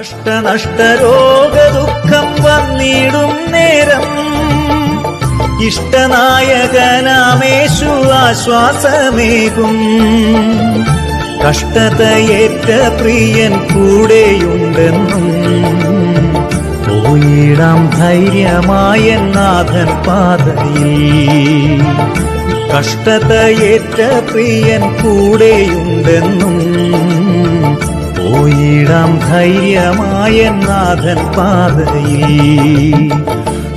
കഷ്ടനഷ്ടരോഗ ദുഃഖം വന്നിടും നേരം. ഇഷ്ടനായകനാമേശു ആശ്വാസമേകും. കഷ്ടതയേറ്റ പ്രിയൻ കൂടെയുണ്ടെന്നും. പോയിടാം ധൈര്യമായ നാഥൻ പാതയിൽ. കഷ്ടതയേറ്റ പ്രിയൻ കൂടെയുണ്ടെന്നും. പോയിടാം ധൈര്യമായ നാഥൻ പാതയിൽ.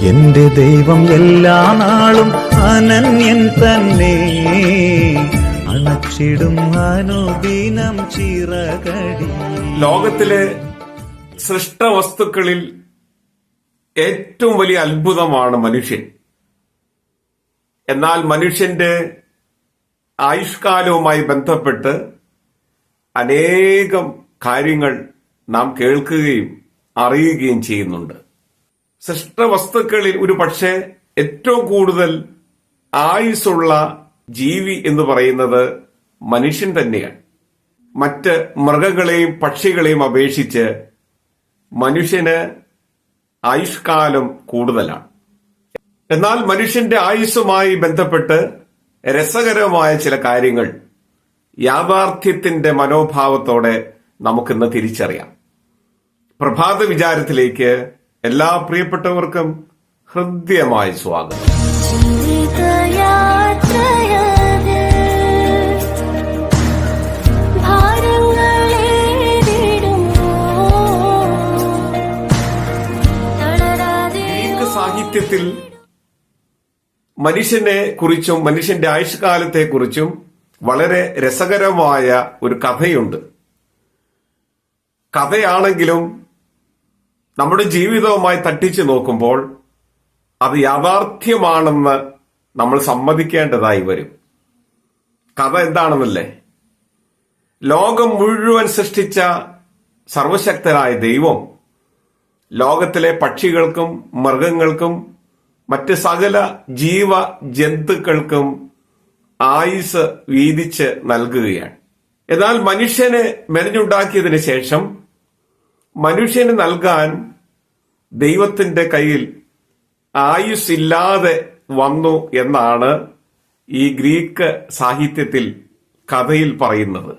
എന്റെ ദൈവം എല്ലാ നാളും അനന്യൻ തന്നെ. അണച്ചിടും അനുദിനം ചിറകടി. ലോകത്തിലെ സൃഷ്ട വസ്തുക്കളിൽ ഏറ്റവും വലിയ അത്ഭുതമാണ് മനുഷ്യൻ. എന്നാൽ മനുഷ്യന്റെ ആയുഷ്കാലവുമായി ബന്ധപ്പെട്ട് അനേകം കാര്യങ്ങൾ നാം കേൾക്കുകയും അറിയുകയും ചെയ്യുന്നുണ്ട്. സൃഷ്ട വസ്തുക്കളിൽ ഒരു പക്ഷേ ഏറ്റവും കൂടുതൽ ആയുസ്സുള്ള ജീവി എന്ന് പറയുന്നത് മനുഷ്യൻ തന്നെയാണ്. മറ്റ് മൃഗങ്ങളെയും പക്ഷികളെയും അപേക്ഷിച്ച് മനുഷ്യന് ആയുഷ്കാലം കൂടുതലാണ്. എന്നാൽ മനുഷ്യന്റെ ആയുസ്സുമായി ബന്ധപ്പെട്ട് രസകരമായ ചില കാര്യങ്ങൾ യാഥാർത്ഥ്യത്തിന്റെ മനോഭാവത്തോടെ നമുക്കിന്ന് തിരിച്ചറിയാം. പ്രഭാത വിചാരത്തിലേക്ക് എല്ലാ പ്രിയപ്പെട്ടവർക്കും ഹൃദ്യമായ സ്വാഗതം. സാഹിത്യത്തിൽ മനുഷ്യനെ കുറിച്ചും മനുഷ്യന്റെ ആയുഷ്കാലത്തെ കുറിച്ചും വളരെ രസകരമായ ഒരു കഥയുണ്ട്. കഥയാണെങ്കിലും നമ്മുടെ ജീവിതവുമായി തട്ടിച്ചു നോക്കുമ്പോൾ അത് യാഥാർത്ഥ്യമാണെന്ന് നമ്മൾ സമ്മതിക്കേണ്ടതായി വരും. കഥ എന്താണെന്നല്ലേ? ലോകം മുഴുവൻ സൃഷ്ടിച്ച സർവശക്തനായ ദൈവം ലോകത്തിലെ പക്ഷികൾക്കും മൃഗങ്ങൾക്കും മറ്റ് സകല ജീവ ജന്തുക്കൾക്കും ആയുസ് വീതിച്ച് നൽകുകയാണ്. എന്നാൽ മനുഷ്യനെ മെനഞ്ഞുണ്ടാക്കിയതിനു ശേഷം മനുഷ്യന് നൽകാൻ ദൈവത്തിന്റെ കയ്യിൽ ആയുസ്സില്ലാതെ വന്നു എന്നാണ് ഈ ഗ്രീക്ക് സാഹിത്യത്തിൽ കഥയിൽ പറയുന്നത്.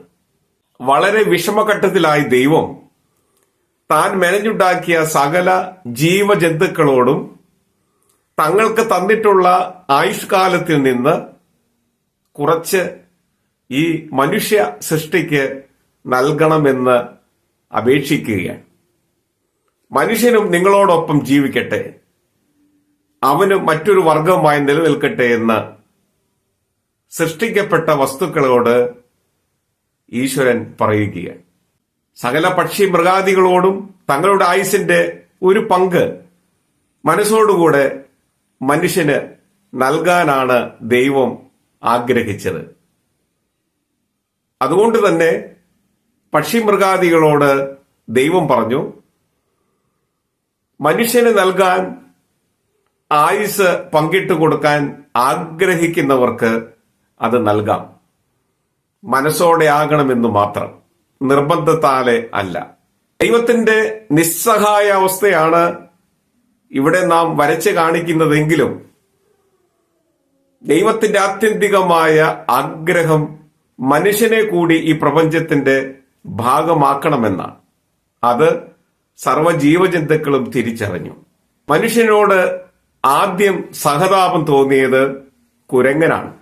വളരെ വിഷമഘട്ടത്തിലായി ദൈവം താൻ മെനഞ്ഞുണ്ടാക്കിയ സകല ജീവജന്തുക്കളോടും തങ്ങൾക്ക് തന്നിട്ടുള്ള ആയുഷ്കാലത്തിൽ നിന്ന് കുറച്ച് ഈ മനുഷ്യ സൃഷ്ടിക്ക് നൽകണമെന്ന് അപേക്ഷിക്കുകയാണ്. മനുഷ്യനും നിങ്ങളോടൊപ്പം ജീവിക്കട്ടെ. അവന് മറ്റൊരു വർഗമായി നിലനിൽക്കട്ടെ എന്ന് സൃഷ്ടിക്കപ്പെട്ട വസ്തുക്കളോട് ഈശ്വരൻ പറയുകയാണ്. സകല പക്ഷി മൃഗാദികളോടും തങ്ങളുടെ ആയുസിന്റെ ഒരു പങ്ക് മനസ്സോടുകൂടെ മനുഷ്യന് നൽകാനാണ് ദൈവം ആഗ്രഹിച്ചത്. അതുകൊണ്ട് തന്നെ പക്ഷി മൃഗാദികളോട് ദൈവം പറഞ്ഞു മനുഷ്യന് നൽകാൻ ആയുസ് പങ്കിട്ട് കൊടുക്കാൻ ആഗ്രഹിക്കുന്നവർക്ക് അത് നൽകാം. മനസ്സോടെ ആകണമെന്ന് മാത്രം. നിർബന്ധത്താലെ അല്ല. ദൈവത്തിന്റെ നിസ്സഹായ അവസ്ഥയാണ് ഇവിടെ നാം വരച്ച് കാണിക്കുന്നതെങ്കിലും ദൈവത്തിന്റെ ആത്യന്തികമായ ആഗ്രഹം മനുഷ്യനെ കൂടി ഈ പ്രപഞ്ചത്തിന്റെ ഭാഗമാക്കണമെന്നാണ്. അത് സർവജീവജന്തുക്കളും തിരിച്ചറിഞ്ഞു. മനുഷ്യനോട് ആദ്യം സഹതാപം തോന്നിയത് കുരങ്ങനാണ്.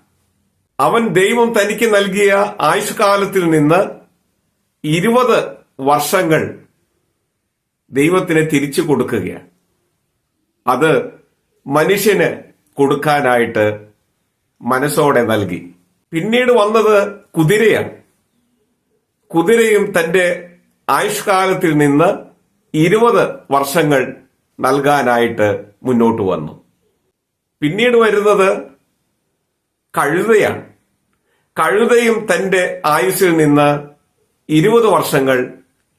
അവൻ ദൈവം തനിക്ക് നൽകിയ ആയുഷ്കാലത്തിൽ നിന്ന് ഇരുപത് വർഷങ്ങൾ ദൈവത്തിന് തിരിച്ചു കൊടുക്കുകയാണ്. അത് മനുഷ്യന് കൊടുക്കാനായിട്ട് മനസ്സോടെ നൽകി. പിന്നീട് വന്നത് കുതിരയാണ്. കുതിരയും തന്റെ ആയുഷ്കാലത്തിൽ നിന്ന് ഇരുപത് വർഷങ്ങൾ നൽകാനായിട്ട് മുന്നോട്ട് വന്നു. പിന്നീട് വരുന്നത് കഴുതയാണ്. കഴുതയും തന്റെ ആയുസ്സിൽ നിന്ന് ഇരുപത് വർഷങ്ങൾ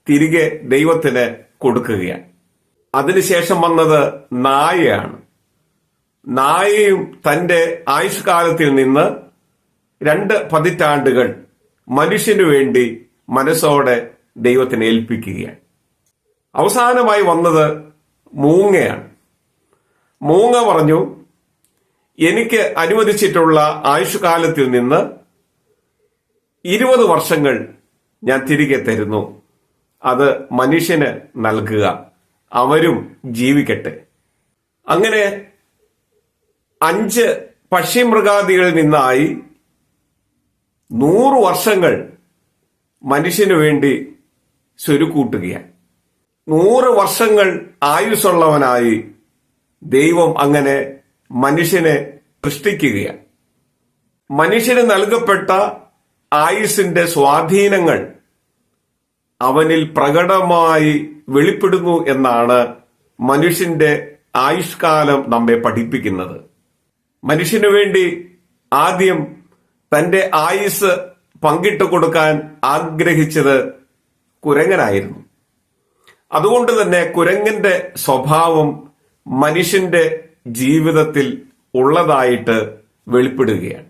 തിരികെ ദൈവത്തിന് കൊടുക്കുകയാണ്. അതിനുശേഷം വന്നത് നായയാണ്. നായയും തന്റെ ആയുഷ്കാലത്തിൽ നിന്ന് രണ്ട് പതിറ്റാണ്ടുകൾ മനുഷ്യനു വേണ്ടി മനസ്സോടെ ദൈവത്തിന് ഏൽപ്പിക്കുകയാണ്. അവസാനമായി വന്നത് മൂങ്ങയാണ്. മൂങ്ങ പറഞ്ഞു എനിക്ക് അനുവദിച്ചിട്ടുള്ള ആയുഷ്കാലത്തിൽ നിന്ന് ഇരുപത് വർഷങ്ങൾ ഞാൻ തിരികെ തരുന്നു. അത് മനുഷ്യന് നൽകുക. അവരും ജീവിക്കട്ടെ. അങ്ങനെ അഞ്ച് പക്ഷിമൃഗാദികളിൽ നിന്നായി നൂറ് വർഷങ്ങൾ മനുഷ്യന് വേണ്ടി സ്വരുക്കൂട്ടുകയാണ്. നൂറ് വർഷങ്ങൾ ആയുസ്സുള്ളവനായി ദൈവം അങ്ങനെ മനുഷ്യനെ സൃഷ്ടിക്കുകയാണ്. മനുഷ്യന് നൽകപ്പെട്ട ആയുസിന്റെ സ്വാധീനങ്ങൾ അവനിൽ പ്രകടമായി വെളിപ്പെടുന്നു എന്നാണ് മനുഷ്യന്റെ ആയുഷ്കാലം നമ്മെ പഠിപ്പിക്കുന്നത്. മനുഷ്യനു വേണ്ടി ആദ്യം തന്റെ ആയുസ് പങ്കിട്ട് കൊടുക്കാൻ ആഗ്രഹിച്ചത് കുരങ്ങനായിരുന്നു. അതുകൊണ്ട് തന്നെ കുരങ്ങിന്റെ സ്വഭാവം മനുഷ്യന്റെ ജീവിതത്തിൽ ഉള്ളതായിട്ട് വെളിപ്പെടുകയാണ്.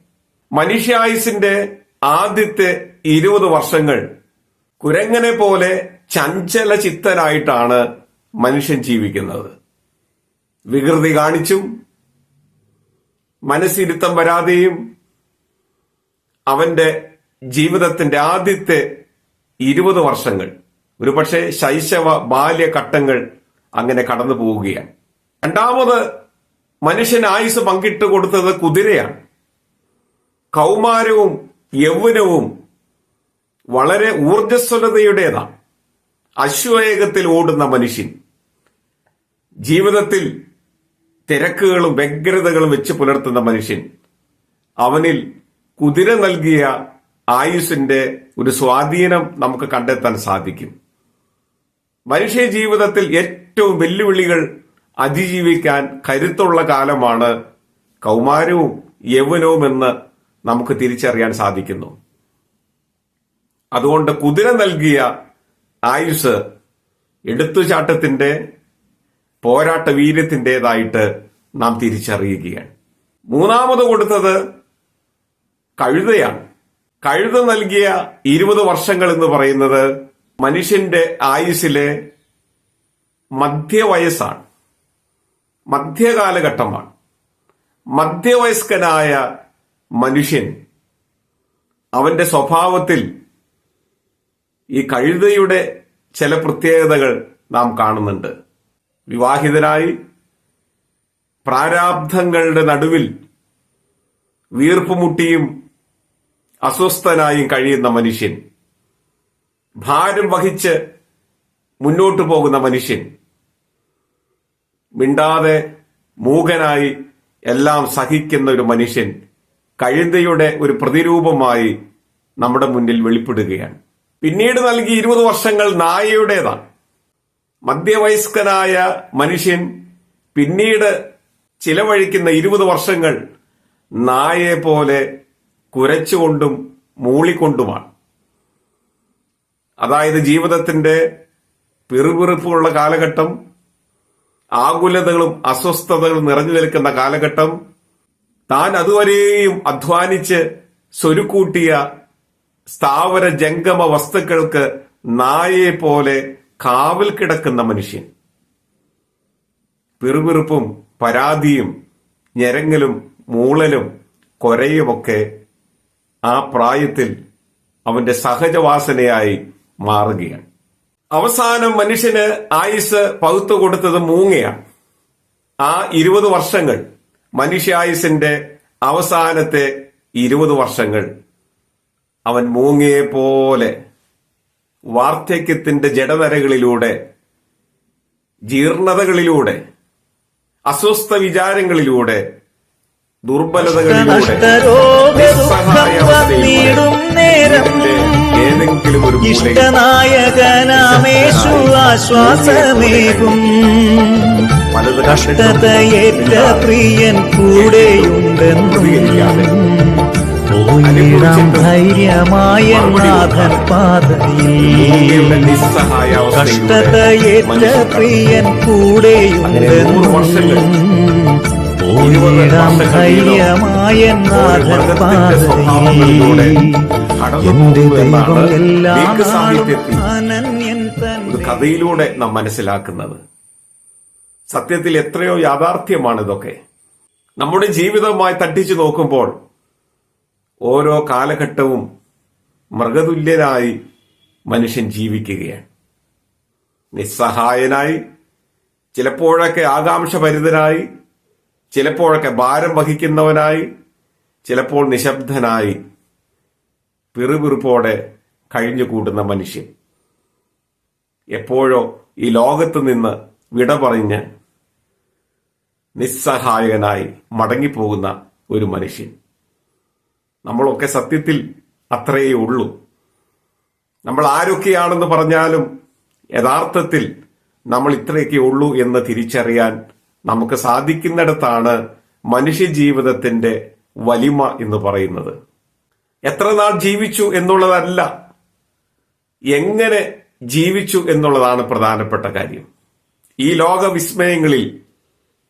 മനുഷ്യായുസിന്റെ ആദ്യത്തെ ഇരുപത് വർഷങ്ങൾ കുരങ്ങനെ പോലെ ചഞ്ചല ചിത്തനായിട്ടാണ് മനുഷ്യൻ ജീവിക്കുന്നത്. വികൃതി കാണിച്ചും മനസ്സിരുത്തം വരാതെയും അവന്റെ ജീവിതത്തിന്റെ ആദ്യത്തെ ഇരുപത് വർഷങ്ങൾ ഒരുപക്ഷെ ശൈശവ ബാല്യഘട്ടങ്ങൾ അങ്ങനെ കടന്നു പോവുകയാണ്. രണ്ടാമത് മനുഷ്യൻ ആയുസ് പങ്കിട്ട് കൊടുത്തത് കുതിരയാണ്. കൗമാരവും യൗവനവും വളരെ ഊർജസ്വലതയുടേതാണ് അശ്വവേഗത്തിൽ ഓടുന്ന മനുഷ്യൻ ജീവിതത്തിൽ തിരക്കുകളും വ്യഗ്രതകളും വെച്ച് പുലർത്തുന്ന മനുഷ്യൻ അവനിൽ കുതിര നൽകിയ ആയുസിന്റെ ഒരു സ്വാധീനം നമുക്ക് കണ്ടെത്താൻ സാധിക്കും. മനുഷ്യ ജീവിതത്തിൽ ഏറ്റവും വെല്ലുവിളികൾ അതിജീവിക്കാൻ കരുത്തുള്ള കാലമാണ് കൗമാരവും യൗവനവും എന്ന് നമുക്ക് തിരിച്ചറിയാൻ സാധിക്കുന്നു. അതുകൊണ്ട് കുതിര നൽകിയ ആയുസ് എടുത്തുചാട്ടത്തിന്റെ പോരാട്ട വീര്യത്തിന്റെതായിട്ട് നാം തിരിച്ചറിയുകയാണ്. മൂന്നാമത് കൊടുത്തത് കഴുതയാണ്. കഴുത നൽകിയ ഇരുപത് വർഷങ്ങൾ എന്ന് പറയുന്നത് മനുഷ്യന്റെ ആയുസിലെ മധ്യവയസ്സാണ്. മധ്യകാലഘട്ടമാണ്. മധ്യവയസ്കനായ മനുഷ്യൻ അവന്റെ സ്വഭാവത്തിൽ ഈ കഴുതയുടെ ചില പ്രത്യേകതകൾ നാം കാണുന്നുണ്ട്. വിവാഹിതരായി പ്രാരാബ്ധങ്ങളുടെ നടുവിൽ വീർപ്പുമുട്ടിയും അസ്വസ്ഥനായും കഴിയുന്ന മനുഷ്യൻ ഭാരം വഹിച്ച് മുന്നോട്ടു പോകുന്ന മനുഷ്യൻ. മിണ്ടാതെ മൂകനായി എല്ലാം സഹിക്കുന്ന ഒരു മനുഷ്യൻ കഴുതയുടെ ഒരു പ്രതിരൂപമായി നമ്മുടെ മുന്നിൽ വെളിപ്പെടുകയാണ്. പിന്നീട് നൽകി ഇരുപത് വർഷങ്ങൾ നായയുടേതാണ്. മധ്യവയസ്കനായ മനുഷ്യൻ പിന്നീട് ചിലവഴിക്കുന്ന ഇരുപത് വർഷങ്ങൾ നായയെ പോലെ കുരച്ചുകൊണ്ടും മൂളിക്കൊണ്ടുമാണ്. അതായത് ജീവിതത്തിന്റെ പിറുപിറുപ്പുള്ള കാലഘട്ടം ആകുലതകളും അസ്വസ്ഥതകളും നിറഞ്ഞു നിൽക്കുന്ന കാലഘട്ടം താൻ അതുവരെയും അധ്വാനിച്ച് സ്വരുക്കൂട്ടിയ സ്ഥാവര ജംഗമ വസ്തുക്കൾക്ക് നായയെ പോലെ കാവൽ കിടക്കുന്ന മനുഷ്യൻ. പിറുപിറുപ്പും പരാതിയും ഞെരങ്ങലും മൂളലും കൊരയുമൊക്കെ ആ പ്രായത്തിൽ അവന്റെ സഹജവാസനയായി മാറുകയാണ്. അവസാനം മനുഷ്യന് ആയുസ് പകുത്തു കൊടുത്തത് മൂങ്ങയാണ്. ആ ഇരുപത് വർഷങ്ങൾ മനുഷ്യായുസിന്റെ അവസാനത്തെ ഇരുപത് വർഷങ്ങൾ അവൻ മൂങ്ങയെ പോലെ വാർദ്ധക്യത്തിന്റെ ജഡനരകളിലൂടെ ജീർണതകളിലൂടെ അസ്വസ്ഥ വിചാരങ്ങളിലൂടെ ദുർബലതകളിലൂടെ ഏതെങ്കിലും ഒരു ഇഷ്ടനായകനാമേശു ആശ്വാസമേകും. കഷ്ടതയേറ്റ പ്രിയൻ കൂടെയുണ്ടെന്നും പോയിടാം ധൈര്യമായ നാഥൻ പാതയിൽ. കഷ്ടതയേറ്റ പ്രിയൻ കൂടെയുണ്ടെന്നും ഒരു കഥയിലൂടെ നാം മനസ്സിലാക്കുന്നത്. സത്യത്തിൽ എത്രയോ യാഥാർത്ഥ്യമാണ് ഇതൊക്കെ. നമ്മുടെ ജീവിതവുമായി തട്ടിച്ചു നോക്കുമ്പോൾ ഓരോ കാലഘട്ടവും മൃഗതുല്യരായി മനുഷ്യൻ ജീവിക്കുകയാണ്. നിസ്സഹായനായി ചിലപ്പോഴൊക്കെ ആകാംക്ഷഭരിതനായി ചിലപ്പോഴൊക്കെ ഭാരം വഹിക്കുന്നവനായി ചിലപ്പോൾ നിശബ്ദനായി പിറുപിറുപ്പോടെ കഴിഞ്ഞുകൂടുന്ന മനുഷ്യൻ. എപ്പോഴോ ഈ ലോകത്ത് നിന്ന് വിട പറഞ്ഞ് നിസ്സഹായകനായി മടങ്ങിപ്പോകുന്ന ഒരു മനുഷ്യൻ. നമ്മളൊക്കെ സത്യത്തിൽ അത്രയേ ഉള്ളൂ. നമ്മൾ ആരൊക്കെയാണെന്ന് പറഞ്ഞാലും യഥാർത്ഥത്തിൽ നമ്മൾ ഇത്രയൊക്കെ ഉള്ളൂ എന്ന് തിരിച്ചറിയാൻ നമുക്ക് സാധിക്കുന്നിടത്താണ് മനുഷ്യ ജീവിതത്തിന്റെ വലിമ എന്ന് പറയുന്നത്. എത്ര നാൾ ജീവിച്ചു എന്നുള്ളതല്ല എങ്ങനെ ജീവിച്ചു എന്നുള്ളതാണ് പ്രധാനപ്പെട്ട കാര്യം. ഈ ലോക വിസ്മയങ്ങളിൽ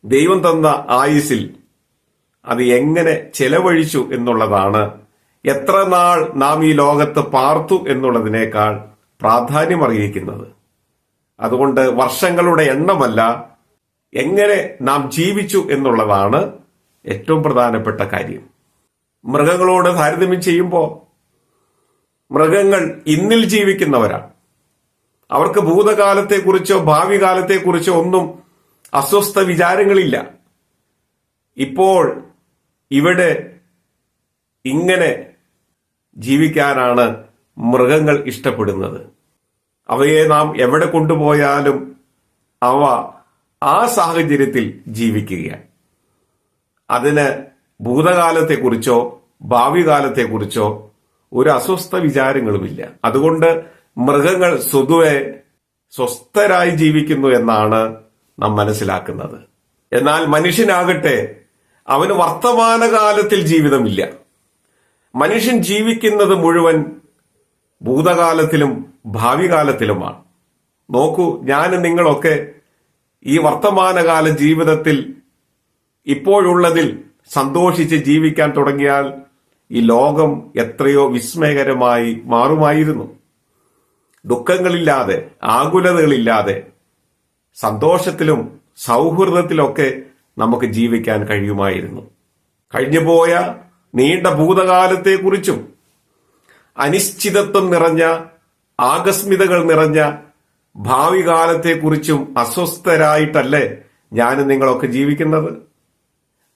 ദൈവം തന്ന ആയുസിൽ അത് എങ്ങനെ ചെലവഴിച്ചു എന്നുള്ളതാണ് എത്ര നാൾ നാം ഈ ലോകത്ത് പാർത്തു എന്നുള്ളതിനേക്കാൾ പ്രാധാന്യം അറിയിക്കുന്നത് അതുകൊണ്ട് വർഷങ്ങളുടെ എണ്ണമല്ല എങ്ങനെ നാം ജീവിച്ചു എന്നുള്ളതാണ് ഏറ്റവും പ്രധാനപ്പെട്ട കാര്യം. മൃഗങ്ങളോട് താരതമ്യം ചെയ്യുമ്പോൾ മൃഗങ്ങൾ ഇന്നിൽ ജീവിക്കുന്നവരാണ്. അവർക്ക് ഭൂതകാലത്തെക്കുറിച്ചോ ഭാവി കാലത്തെക്കുറിച്ചോ ഒന്നും അസ്വസ്ഥ വിചാരങ്ങളില്ല. ഇപ്പോൾ ഇവിടെ ഇങ്ങനെ ജീവിക്കാനാണ് മൃഗങ്ങൾ ഇഷ്ടപ്പെടുന്നത്. അവയെ നാം എവിടെ കൊണ്ടുപോയാലും അവ ആ സാഹചര്യത്തിൽ ജീവിക്കുകയാണ്. അതിന് ഭൂതകാലത്തെക്കുറിച്ചോ ഭാവി കാലത്തെക്കുറിച്ചോ ഒരു അസ്വസ്ഥ വിചാരങ്ങളുമില്ല. അതുകൊണ്ട് മൃഗങ്ങൾ സ്വതുവെ സ്വസ്ഥരായി ജീവിക്കുന്നു എന്നാണ് നാം മനസ്സിലാക്കുന്നത്. എന്നാൽ മനുഷ്യനാകട്ടെ അവന് വർത്തമാനകാലത്തിൽ ജീവിതമില്ല. മനുഷ്യൻ ജീവിക്കുന്നത് മുഴുവൻ ഭൂതകാലത്തിലും ഭാവി കാലത്തിലുമാണ് നോക്കൂ ഞാൻ നിങ്ങളൊക്കെ ഈ വർത്തമാനകാല ജീവിതത്തിൽ ഇപ്പോഴുള്ളതിൽ സന്തോഷിച്ച് ജീവിക്കാൻ തുടങ്ങിയാൽ ഈ ലോകം എത്രയോ വിസ്മയകരമായി മാറുമായിരുന്നു. ദുഃഖങ്ങളില്ലാതെ ആകുലതകളില്ലാതെ സന്തോഷത്തിലും സൗഹൃദത്തിലൊക്കെ നമുക്ക് ജീവിക്കാൻ കഴിയുമായിരുന്നു. കഴിഞ്ഞുപോയ നീണ്ട ഭൂതകാലത്തെക്കുറിച്ചും അനിശ്ചിതത്വം നിറഞ്ഞ ആകസ്മിതകൾ നിറഞ്ഞ ഭാവി കാലത്തെക്കുറിച്ചും അസ്വസ്ഥരായിട്ടല്ലേ ഞാൻ നിങ്ങളൊക്കെ ജീവിക്കുന്നത്?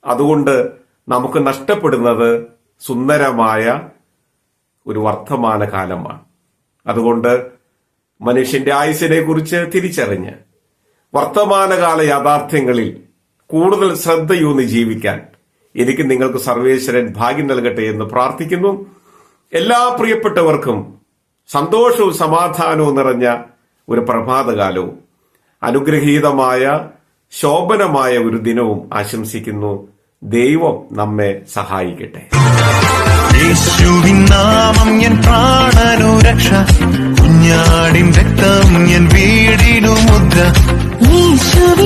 അതുകൊണ്ട് നമുക്ക് നഷ്ടപ്പെടുന്നത് സുന്ദരമായ ഒരു വർത്തമാന കാലമാണ്. അതുകൊണ്ട് മനുഷ്യന്റെ ആയുസിനെ കുറിച്ച് തിരിച്ചറിഞ്ഞ് വർത്തമാനകാല യാഥാർത്ഥ്യങ്ങളിൽ കൂടുതൽ ശ്രദ്ധയൂന്നി ജീവിക്കാൻ എനിക്ക് നിങ്ങൾക്ക് സർവേശ്വരൻ ഭാഗ്യം നൽകട്ടെ എന്ന് പ്രാർത്ഥിക്കുന്നു. എല്ലാ പ്രിയപ്പെട്ടവർക്കും സന്തോഷവും സമാധാനവും നിറഞ്ഞ ഒരു പ്രഭാതകാലവും അനുഗ്രഹീതമായ ശോഭനമായ ഒരു ദിനവും ആശംസിക്കുന്നു. ദൈവം നമ്മെ സഹായിക്കട്ടെ. യേശുവിൻ നാമം എൻ പ്രാണനുരക്ഷ. കുഞ്ഞാടിൻ രക്തം എൻ വീടിനു മുദ്ര യേശുവേ